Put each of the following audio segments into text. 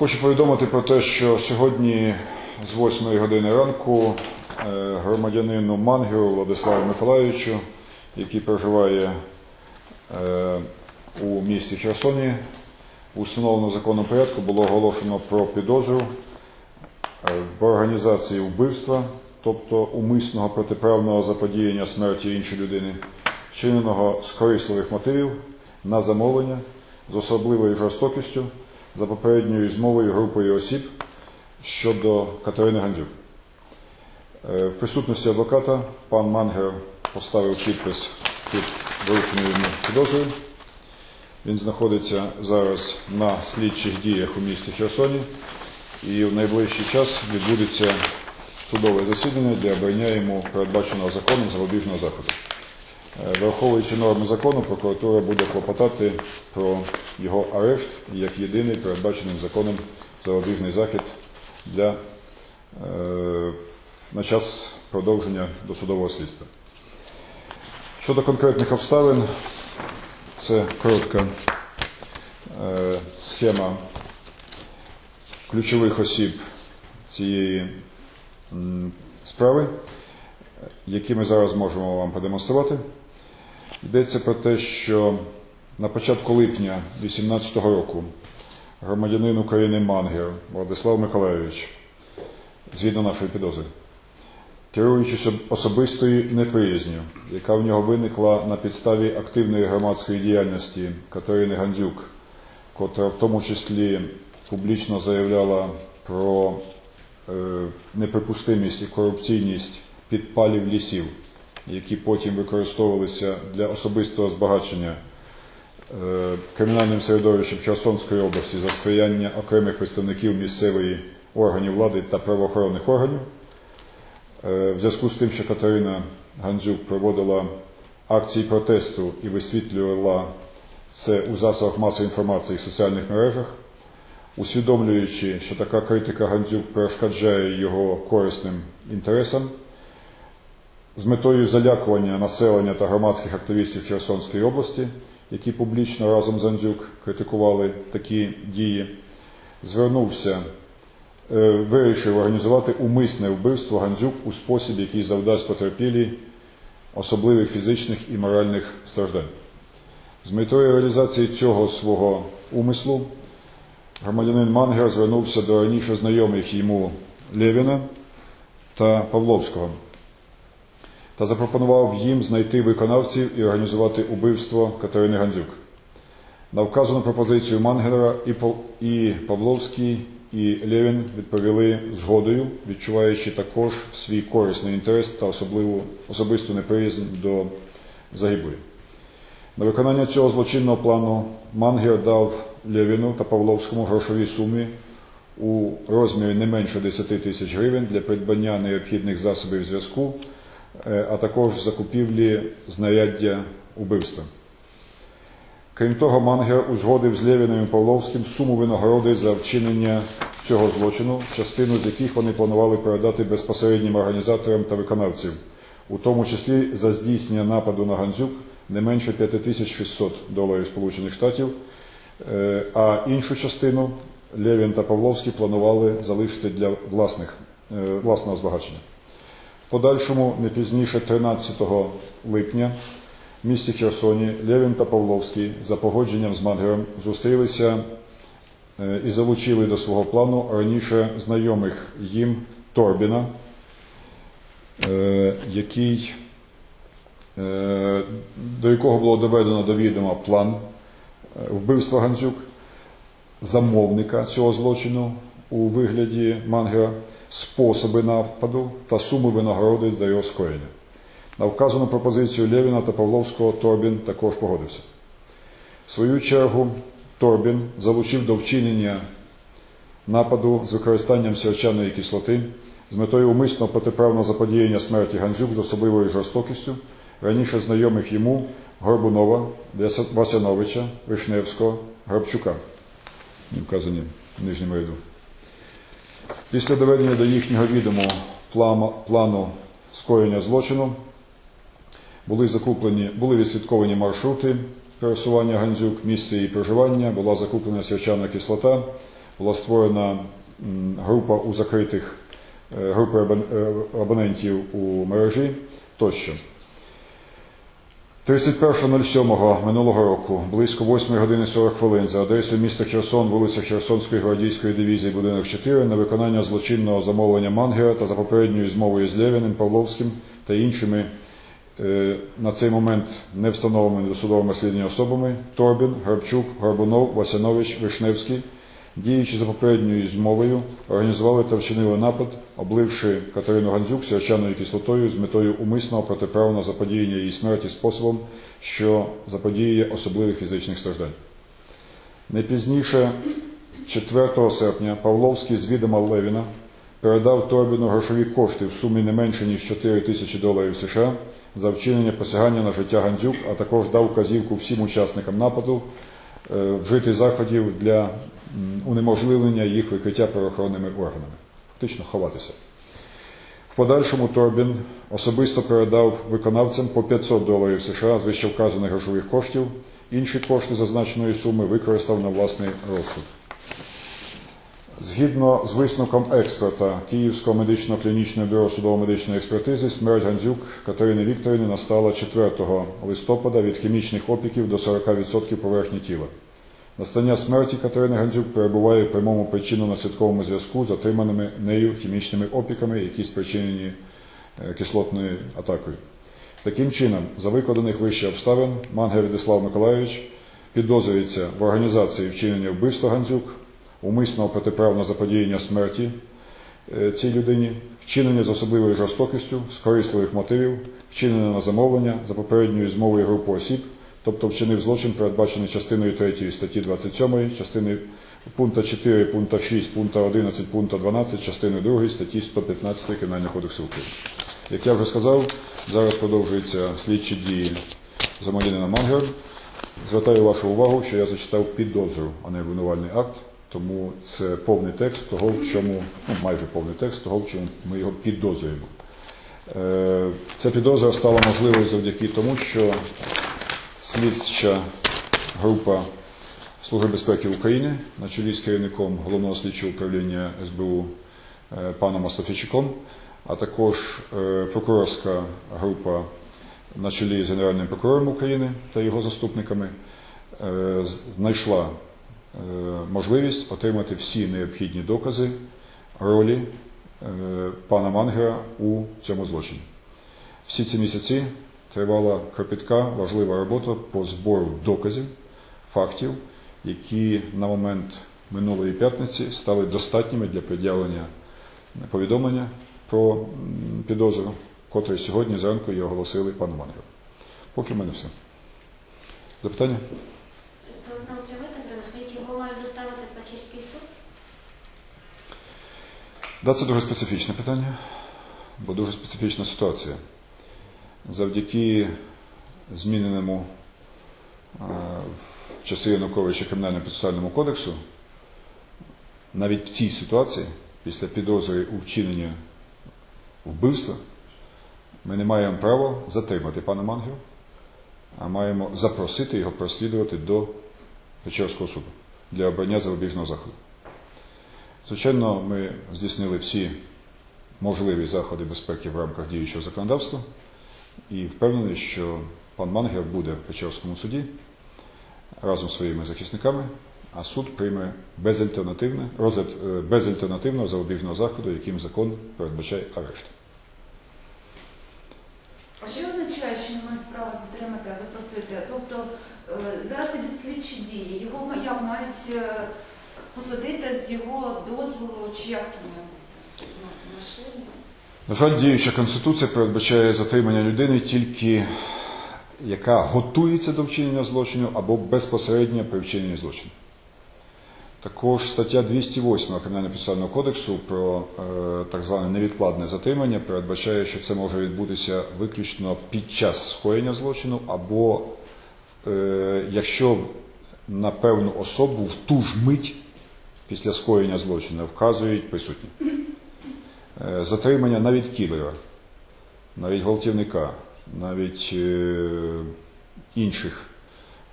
Хочу повідомити про те, що сьогодні з 8 години ранку е, громадянину Мангеру Владиславу Миколаївичу, який проживає е, у місті Херсоні, у встановленому законом порядку було оголошено про підозру е, в організації вбивства, тобто умисного протиправного заподіяння смерті іншої людини, вчиненого з корисливих мотивів на замовлення з особливою жорстокістю за попередньою змовою групою осіб щодо Катерини Гандзюк. Е, В присутності адвоката пан Мангер поставив підпис під вирушеною йому підозрою. Він знаходиться зараз на слідчих діях у місті Херсоні і в найближчий час відбудеться судове засідання для обрання йому передбаченого законом запобіжного заходу. Е, Враховуючи норми закону, прокуратура буде клопотати про його арешт як єдиний передбаченим законом запобіжний захід для, е, на час продовження досудового слідства. Щодо конкретних обставин, це коротка е, схема ключових осіб цієї справи, які ми зараз можемо вам продемонструвати. Йдеться про те, що на початку липня 2018 року громадянин України Мангер Владислав Миколайович, згідно нашої підозри, керуючись особистою неприязню, яка в нього виникла на підставі активної громадської діяльності Катерини Гандзюк, котра в тому числі публічно заявляла про е, неприпустимість і корупційність підпалів лісів, які потім використовувалися для особистого збагачення е, кримінальним середовищем Херсонської області за сприяння окремих представників місцевої органів влади та правоохоронних органів. Е, В зв'язку з тим, що Катерина Гандзюк проводила акції протесту і висвітлювала це у засобах масової інформації і соціальних мережах, усвідомлюючи, що така критика Гандзюк перешкоджає його корисним інтересам, з метою залякування населення та громадських активістів Херсонської області, які публічно разом з Гандзюк критикували такі дії, звернувся е, вирішив організувати умисне вбивство Гандзюк у спосіб, який завдасть потерпілій особливих фізичних і моральних страждань. З метою реалізації цього свого умислу громадянин Мангер звернувся до раніше знайомих йому Лєвіна та Павловського та запропонував їм знайти виконавців і організувати убивство Катерини Гандзюк. На вказану пропозицію Мангера і Павловський, і Лєвін відповіли згодою, відчуваючи також свій корисний інтерес та особливу особисту неприязнь до загиблої. На виконання цього злочинного плану Мангер дав Лєвіну та Павловському грошові суми у розмірі не менше 10 тисяч гривень для придбання необхідних засобів зв'язку, а також закупівлі знаряддя убивства. Крім того, Мангер узгодив з Лєвіним і Павловським суму винагороди за вчинення цього злочину, частину з яких вони планували передати безпосереднім організаторам та виконавцям, у тому числі за здійснення нападу на Гандзюк не менше 5600 доларів Сполучених Штатів, е, а іншу частину Лєвін та Павловський планували залишити для власних, е, власного збагачення. Подальшому, не пізніше 13 липня, в місті Херсоні Лєвін та Павловський за погодженням з Мангером зустрілися е, і залучили до свого плану раніше знайомих їм Торбіна, е, який, е, до якого було доведено до відома план вбивства Гандзюк, замовника цього злочину у вигляді Мангера, способи нападу та суми винагороди за його скоєння. На вказану пропозицію Лєвіна та Павловського Торбін також погодився. В свою чергу Торбін залучив до вчинення нападу з використанням сірчаної кислоти з метою умисного протиправного заподіяння смерті Гандзюк з особливою жорстокістю раніше знайомих йому Горбунова, Васяновича, Вишневського, Грабчука, не вказані в нижньому ряду. Після доведення до їхнього відому плану скоєння злочину були закуплені, були відслідковані маршрути пересування Гандзюк, місце її проживання, була закуплена сірчана кислота, була створена група у закритих е, групи е, абонентів у мережі тощо. 31.07 минулого року, близько 8 години 40 хвилин, за адресою міста Херсон, вулиця Херсонської гвардійської дивізії, будинок 4, на виконання злочинного замовлення Мангера та за попередньою змовою з Лєвіним, Павловським та іншими е, на цей момент не встановленими досудовими слідними особами Торбін, Грабчук, Горбунов, Васянович, Вишневський, діючи за попередньою змовою, організували та вчинили напад, обливши Катерину Гандзюк сірчаною кислотою з метою умисного протиправного заподіяння її смерті способом, що заподіює особливих фізичних страждань. Найпізніше, 4 серпня, Павловський з відома Левіна передав Торбіну грошові кошти в сумі не менше ніж 4 тисячі доларів США за вчинення посягання на життя Гандзюк, а також дав вказівку всім учасникам нападу е, вжити заходів для унеможливлення їх викриття правоохоронними органами, фактично ховатися. В подальшому Торбін особисто передав виконавцям по 500 доларів США з вищевказаних грошових коштів. Інші кошти зазначеної суми використав на власний розсуд. Згідно з висновком експерта Київського медичного клінічного бюро судово-медичної експертизи, смерть Гандзюк Катерини Вікторівни настала 4 листопада від хімічних опіків до 40% поверхні тіла. Настання смерті Катерини Гандзюк перебуває в прямому причинно-наслідковому зв'язку з отриманими нею хімічними опіками, які спричинені е, кислотною атакою. Таким чином, за викладених вище обставин, Мангер Владислав Миколайович підозрюється в організації вчинення вбивства Гандзюк, умисного протиправного заподіяння смерті е, цій людині, вчинення з особливою жорстокістю, з корисливих мотивів, вчинення на замовлення за попередньою змовою групи осіб, тобто вчинив злочин, передбачений частиною 3 статті 27, частини пункта 4, пункта 6, пункта 11, пункта 12, частини 2 статті 115 Кримінального кодексу України. Як я вже сказав, зараз продовжуються слідчі дії громадянина Мангер. Звертаю вашу увагу, що я зачитав підозру, а не обвинувальний акт, тому це повний текст того, в чому, ну майже повний текст того, в чому ми його підозрюємо. Е, Ця підозра стала можливою завдяки тому, що слідча група Служби безпеки України на чолі з керівником головного слідчого управління СБУ е, паном Остафійчуком, а також е, прокурорська група на чолі з Генеральним прокурором України та його заступниками е, знайшла можливість отримати всі необхідні докази ролі пана Мангера у цьому злочині. Всі ці місяці тривала кропітка, важлива робота по збору доказів, фактів, які на момент минулої п'ятниці стали достатніми для пред'явлення повідомлення про підозру, котре сьогодні зранку і оголосили пану Мангеру. Поки в мене все. Запитання? Да, це дуже специфічне питання, бо дуже специфічна ситуація. Завдяки зміненому е, в часи Януковича Кримінальному процесуальному кодексу, навіть в цій ситуації, після підозри у вчиненні вбивства, ми не маємо права затримати пана Мангера, а маємо запросити його прослідувати до Печерського суду для обрання запобіжного заходу. Звичайно, ми здійснили всі можливі заходи безпеки в рамках діючого законодавства і впевнений, що пан Мангер буде в Печерському суді разом зі своїми захисниками, а суд прийме безальтернативне, розгляд е, безальтернативного запобіжного заходу, яким закон передбачає арешт. А що означає, що не мають права затримати, а запросити? Тобто е, зараз ідуть слідчі дії, його як мають е, посадити з його дозволу, чи як це має бути? На жаль, діюча конституція передбачає затримання людини тільки яка готується до вчинення злочину або безпосередньо при вчиненні злочину. Також стаття 208 Кримінально-процесуального кодексу про е, так зване невідкладне затримання передбачає, що це може відбутися виключно під час скоєння злочину, або е, якщо на певну особу в ту ж мить після скоєння злочину вказують присутні. Е, затримання навіть кілера, навіть гвалтівника, навіть е, інших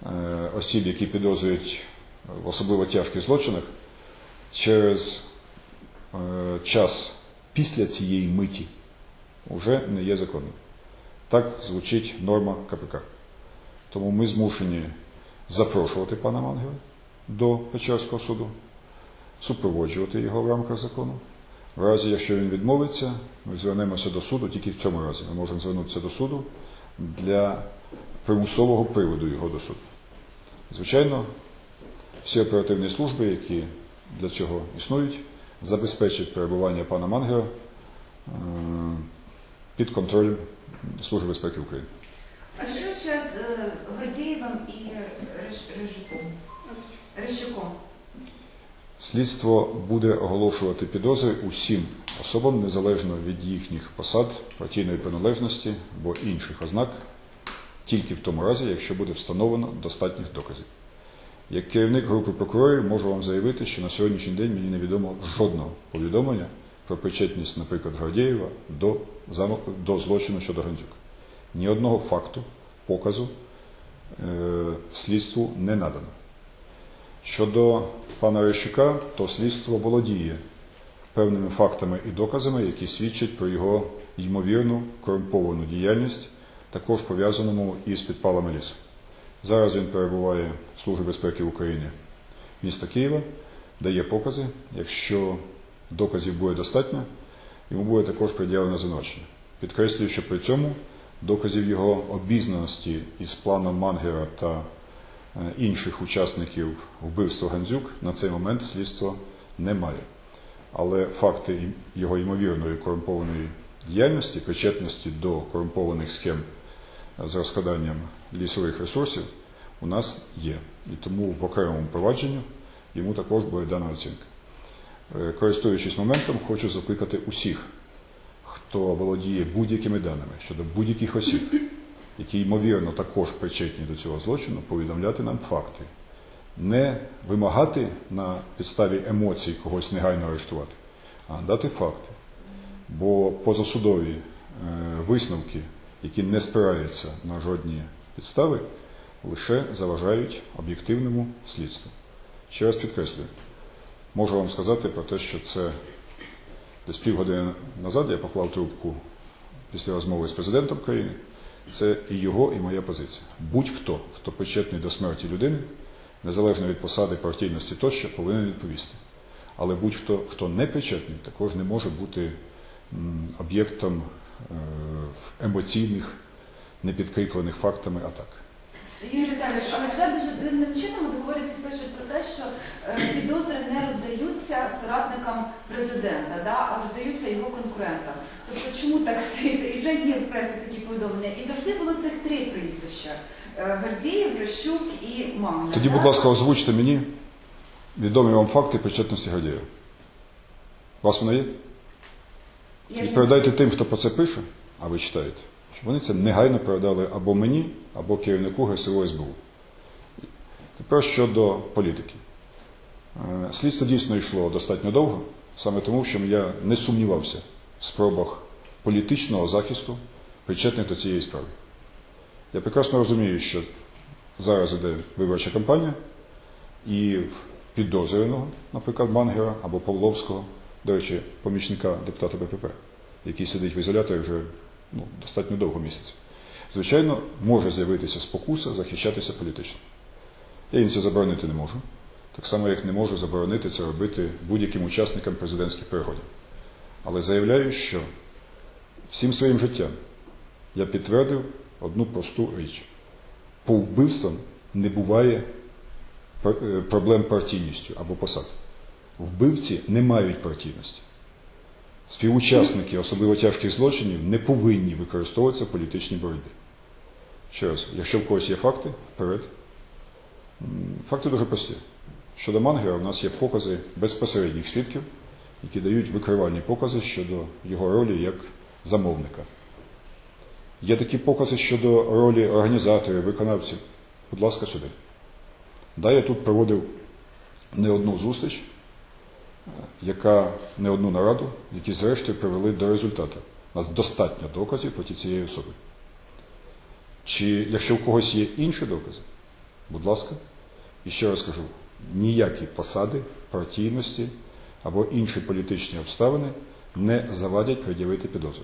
е, осіб, які підозрюють в особливо тяжких злочинах, через час після цієї миті вже не є законним. Так звучить норма КПК. Тому ми змушені запрошувати пана Мангера до Печерського суду, супроводжувати його в рамках закону. В разі, якщо він відмовиться, ми звернемося до суду, тільки в цьому разі ми можемо звернутися до суду для примусового приводу його до суду. Звичайно, всі оперативні служби, які для цього існують, забезпечать перебування пана Мангера е, під контролем Служби безпеки України. А що ще з е, Гордієвим і Рижуком? Рищуком? Слідство буде оголошувати підозри усім особам незалежно від їхніх посад, партійної приналежності або інших ознак, тільки в тому разі, якщо буде встановлено достатніх доказів. Як керівник групи прокурорів можу вам заявити, що на сьогоднішній день мені невідомо жодного повідомлення про причетність, наприклад, Гордєєва до, до злочину щодо Гандзюка. Ні одного факту, показу е, слідству не надано. Щодо пана Рещука, то слідство володіє певними фактами і доказами, які свідчать про його ймовірну корумповану діяльність, також пов'язаному із підпалами лісу. Зараз він перебуває в Службі безпеки України міста Києва, дає покази. Якщо доказів буде достатньо, йому буде також пред'явлено звинувачення. Підкреслюю, що при цьому доказів його обізнаності із планом Мангера та інших учасників вбивства Гандзюк на цей момент слідство не має. Але факти його ймовірної корумпованої діяльності, причетності до корумпованих схем з розкраданням лісових ресурсів у нас є. І тому в окремому провадженню йому також буде дана оцінка. Е, Користуючись моментом, хочу закликати усіх, хто володіє будь-якими даними щодо будь-яких осіб, які ймовірно також причетні до цього злочину, повідомляти нам факти. Не вимагати на підставі емоцій когось негайно арештувати, а дати факти. Бо позасудові е, висновки, які не спираються на жодні підстави, лише заважають об'єктивному слідству. Ще раз підкреслюю, можу вам сказати про те, що це десь півгодини назад я поклав трубку після розмови з президентом країни. Це і його, і моя позиція. Будь-хто, хто причетний до смерті людини, незалежно від посади, партійності тощо, повинен відповісти. Але будь-хто, хто не причетний, також не може бути об'єктом е, емоційних, непідкріплених фактами атак. Юрій Віталійович, але вже дуже дивним чином говорять пишуть про те, що е, підозри не роздаються соратникам президента, да, а роздаються його конкурентам. Тобто чому так стається? І вже є в пресі такі повідомлення. І завжди було цих три прізвища: Е, Гордієв, Рещук і Магна. Тоді, будь ласка, озвучте мені відомі вам факти причетності Гадєєва. У вас воно є? І передайте тим, хто про це пише, а ви читаєте, щоб вони це негайно передали або мені, або керівнику ГСО СБУ. Тепер щодо політики. Е, Слідство дійсно йшло достатньо довго, саме тому, що я не сумнівався в спробах політичного захисту причетних до цієї справи. Я прекрасно розумію, що зараз іде виборча кампанія, і підозрюваного, наприклад, Мангера або Павловського, до речі, помічника депутата БПП, який сидить в ізоляторі вже ну, достатньо довго місяців. Звичайно, може з'явитися спокуса захищатися політично. Я їм це заборонити не можу. Так само, як не можу заборонити це робити будь-яким учасникам президентських переходів. Але заявляю, що всім своїм життям я підтвердив одну просту річ. По вбивствам не буває е, проблем партійністю або посад. Вбивці не мають партійності. Співучасники особливо тяжких злочинів не повинні використовуватися в політичній боротьбі. Ще раз, якщо в когось є факти, вперед. Факти дуже прості. Щодо Мангера, у нас є покази безпосередніх свідків, які дають викривальні покази щодо його ролі як замовника. Є такі покази щодо ролі організаторів, виконавців. Будь ласка, сюди. Да, я тут проводив не одну зустріч, яка не одну нараду, які зрештою привели до результату. У нас достатньо доказів проти цієї особи. Чи якщо у когось є інші докази, будь ласка, і ще раз кажу, ніякі посади партійності або інші політичні обставини не завадять пред'явити підозру.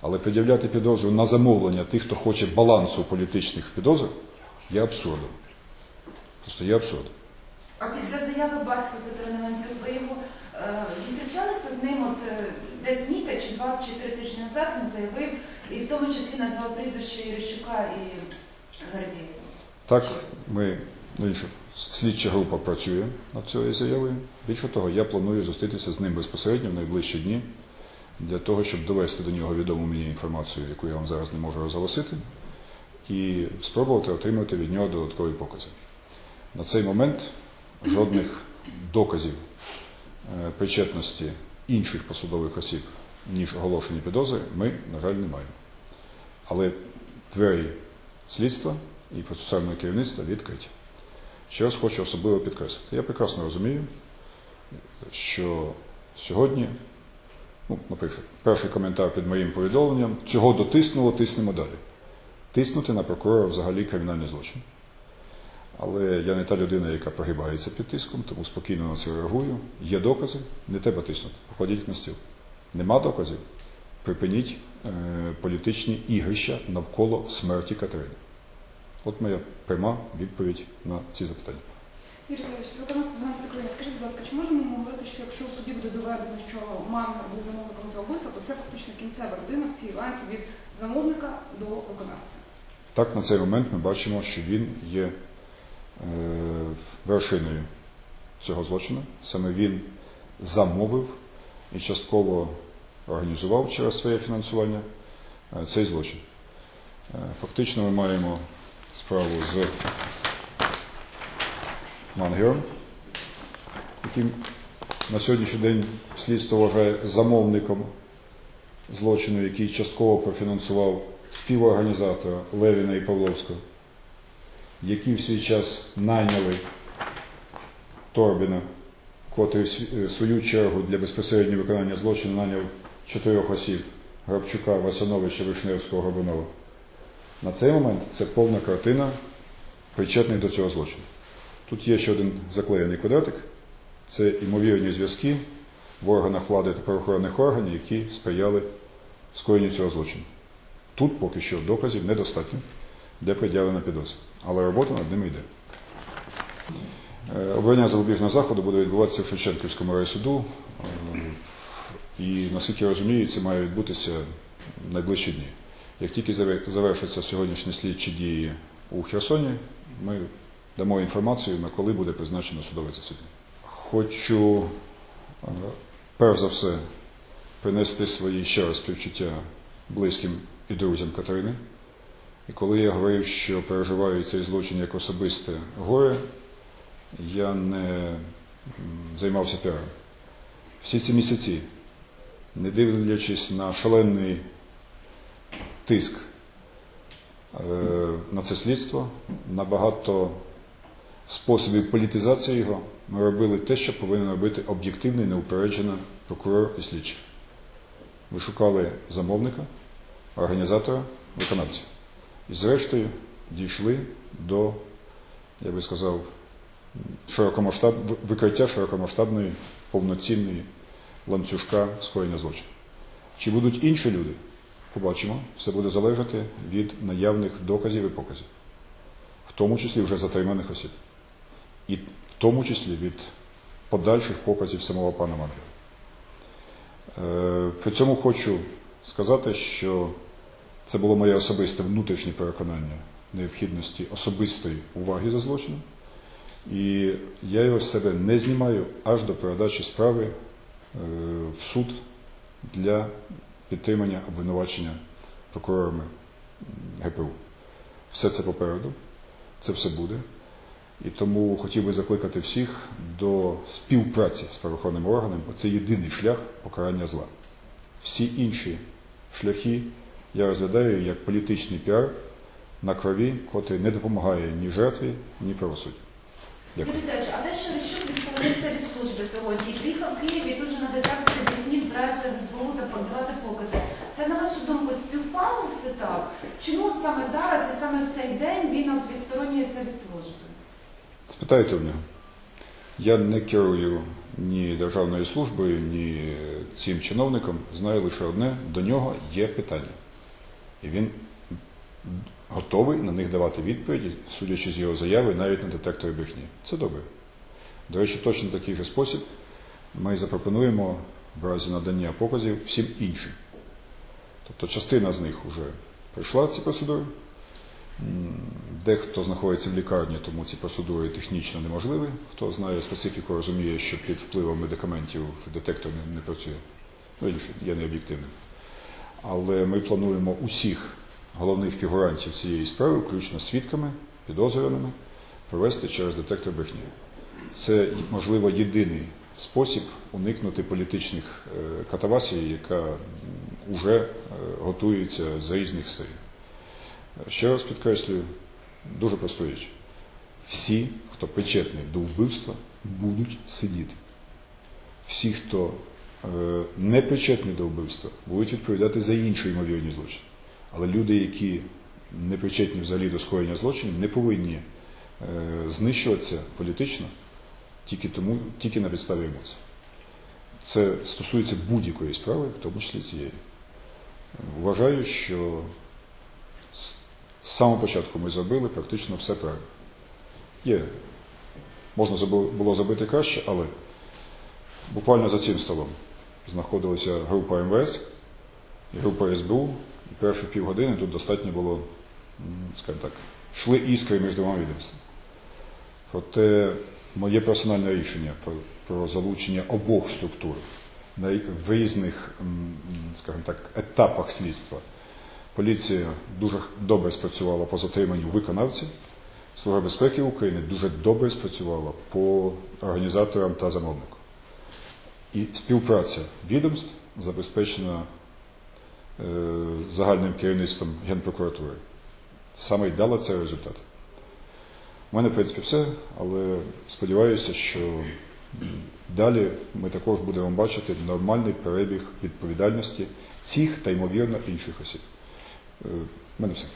Але пред'являти підозру на замовлення тих, хто хоче балансу політичних підозр, є абсурдом. Просто є абсурдом. А після заяви батька Катерини Ванцюк, ви його е, зустрічалися з ним от, е, десь місяць, чи два, чи три тижні назад він заявив, і в тому числі назвав прізвище Єрещука і Гордієва. Так, ми, ну, інше, слідча група працює над цією заявою. Більше того, я планую зустрітися з ним безпосередньо в найближчі дні для того, щоб довести до нього відому мені інформацію, яку я вам зараз не можу розголосити, і спробувати отримати від нього додаткові покази. На цей момент жодних доказів е, причетності інших посадових осіб, ніж оголошені підозри, ми, на жаль, не маємо. Але двері слідства і процесуального керівництва відкриті. Ще раз хочу особливо підкреслити. Я прекрасно розумію, що сьогодні, ну, наприклад, перший коментар під моїм повідомленням, цього дотиснуло, тиснемо далі. Tиснути на прокурора взагалі кримінальний злочин. Але я не та людина, яка прогибається під тиском, тому спокійно на це реагую. Є докази, не треба тиснути, покладіть на стіл. Нема доказів, припиніть е, політичні ігрища навколо смерті Катерини. От моя пряма відповідь на ці запитання. Юрій телеканал 12 України. Скажіть, будь ласка, чи можемо ми говорити, що якщо в суді буде доведено, що Мангер був замовником цього вбивства, то це фактично кінцева родина в цій ланці від замовника до виконавця? Так, на цей момент ми бачимо, що він є е, вершиною цього злочину. Саме він замовив і частково організував через своє фінансування е, цей злочин. Е, Фактично ми маємо справу з Мангером, яким на сьогоднішній день слідство вважає замовником злочину, який частково профінансував співорганізатора Левіна і Павловського, які в свій час найняли Торбіна, котрий в свою чергу для безпосереднього виконання злочину наняв чотирьох осіб Грабчука, Васяновича, Вишневського, Горбунова. На цей момент це повна картина причетних до цього злочину. Тут є ще один заклеєний квадратик. Це ймовірні зв'язки в органах влади та правоохоронних органів, які сприяли скоєнню цього злочину. Тут поки що доказів недостатньо для пред'явлення підозри, але робота над ними йде. Е, Обрання запобіжного заходу буде відбуватися в Шевченківському райсуду, е, і наскільки я розумію, це має відбутися найближчі дні. Як тільки заве- завершаться сьогоднішні слідчі дії у Херсоні, ми дамо інформацію, на коли буде призначено судове засідання. Хочу е, перш за все принести свої ще раз співчуття близьким і друзям Катерини. І коли я говорив, що переживаю цей злочин як особисте горе, я не займався піаром. Всі ці місяці, не дивлячись на шалений тиск е, на це слідство, на багато способів політизації його, ми робили те, що повинен робити об'єктивний, неупереджений прокурор і слідчий. Ви шукали замовника, організатора, виконавця. І зрештою дійшли до, я би сказав, широкомасштаб... викриття широкомасштабної повноцінної ланцюжка скоєння злочину. Чи будуть інші люди? Побачимо. Все буде залежати від наявних доказів і показів, в тому числі вже затриманих осіб, і в тому числі від подальших показів самого пана Мангера. Е, При цьому хочу сказати, що це було моє особисте внутрішнє переконання необхідності особистої уваги за злочином. І я його з себе не знімаю аж до передачі справи е, в суд для підтримання обвинувачення прокурорами ГПУ. Все це попереду, це все буде. І тому хотів би закликати всіх до співпраці з правоохоронними органами, бо це єдиний шлях покарання зла. Всі інші шляхи я розглядаю як політичний піар на крові, котрий не допомагає ні жертві, ні правосуддю. Дякую. Відповідався від служби сьогодні, приїхав в Київ і дуже на детектори дні збирається в СБУ та подавати покази. Це, на вашу думку, співпало все так? Чому саме зараз і саме в цей день він от відсторонюється від служби? Спитайте в нього. Я не керую ні державної служби, ні цим чиновникам знає лише одне: до нього є питання. І він готовий на них давати відповіді, судячи з його заяви, навіть на детекторі брехні. Це добре. До речі, точно такий же спосіб ми запропонуємо в разі надання показів всім іншим. Тобто частина з них вже пройшла ці процедури. Дехто знаходиться в лікарні, тому ці процедури технічно неможливі. Хто знає специфіку, розуміє, що під впливом медикаментів детектор не, не працює. Ну, інше, є необ'єктивним. Але ми плануємо усіх головних фігурантів цієї справи, включно свідками, підозрюваними, провести через детектор брехні. Це, можливо, єдиний спосіб уникнути політичних е, катавасій, яка вже готується з різних сторін. Ще раз підкреслюю дуже просту річ. Всі, хто причетний до вбивства, будуть сидіти. Всі, хто е, не причетний до вбивства, будуть відповідати за інші ймовірні злочини. Але люди, які не причетні взагалі до скоєння злочинів, не повинні е, знищуватися політично тільки, тому, тільки на підставі емоцій. Це стосується будь-якої справи, в тому числі цієї. Вважаю, що з самого початку ми зробили практично все правильно. Є, можна було зробити краще, але буквально за цим столом знаходилася група МВС і група СБУ, і перші півгодини тут достатньо було, скажімо так, йшли іскри між двома відомствами. Проте моє персональне рішення про, про залучення обох структур на, в різних, скажімо так, етапах слідства. Поліція дуже добре спрацювала по затриманню виконавців. Служба безпеки України дуже добре спрацювала по організаторам та замовнику. І співпраця відомств забезпечена е, загальним керівництвом Генпрокуратури. Саме й дала цей результат. У мене, в принципі, все, але сподіваюся, що далі ми також будемо бачити нормальний перебіг відповідальності цих та ймовірно інших осіб. У мене все.